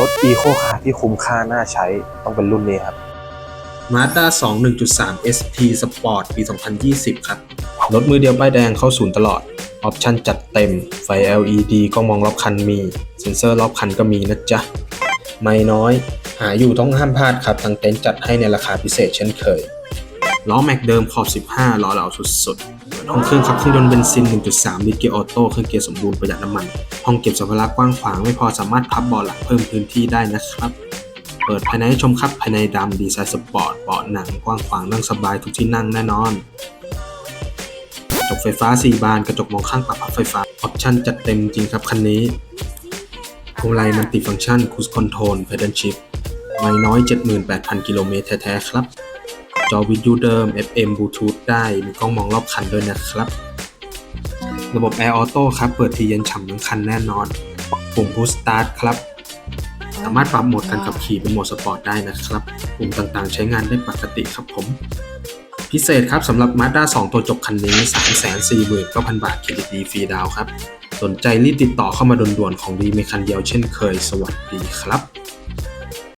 รถอีโคคาร์ที่คุ้มค่าน่าใช้ต้องเป็นรุ่นนี้ครับ Mazda 2 1.3 ST Sport ปี 2020 ครับ รถมือเดียวป้ายแดงเข้าศูนย์ตลอด ออปชั่นจัดเต็ม ไฟ LED กล้องมองรอบคันมี เซ็นเซอร์รอบคันก็มีนะจ๊ะ ไม่น้อย หาอยู่ต้องห้ามพลาดครับ ทางเต็นท์จัดให้ในราคาพิเศษเช่นเคย ล้อแม็กเดิมขอบ 15 ล้อเหลาสุดๆ ห้องเครื่องขับเครื่องยนต์เบนซิน 1.3 ลิตรเกียร์ออโต้เครื่องเกียร์สมบูรณ์ประหยัดน้ำมัน ห้องเก็บสัมภาระกว้างขวางไม่พอสามารถพับเบาะหลังเพิ่มพื้นที่ได้นะครับ เปิดภายในให้ชมครับภายในดำดีไซน์สปอร์ตเบาะหนังกว้างขวางนั่งสบายทุกที่นั่งแน่นอนกระจกไฟฟ้า 4 บานกระจกมองข้างปรับพับไฟฟ้าออปชั่นจัดเต็มจริงครับคันนี้พวงมาลัยมันติฟังก์ชันคูสคอนโทรลเพด l ชิพไม่น้อย 78,000 กิโลเมตรแท้ๆครับ จอวิทยุเดิม FM Bluetooth ได้ มีกล้องมองรอบคันด้วยนะครับ ระบบ Air Auto ครับ เปิดทีเย็นฉ่ำทั้งคันแน่นอน ปุ่ม Push Start ครับ สามารถปรับโหมดการขับขี่เป็นโหมดสปอร์ตได้นะครับ ปุ่มต่างๆ ใช้งานได้ปกติครับผม พิเศษครับสำหรับ Mazda 2 ตัวจบคันนี้ 349,000 บาทเครดิตดีฟรีดาวครับ สนใจรีบติดต่อเข้ามาด่วนๆของดีมีคันเดียวเช่นเคย สวัสดีครับ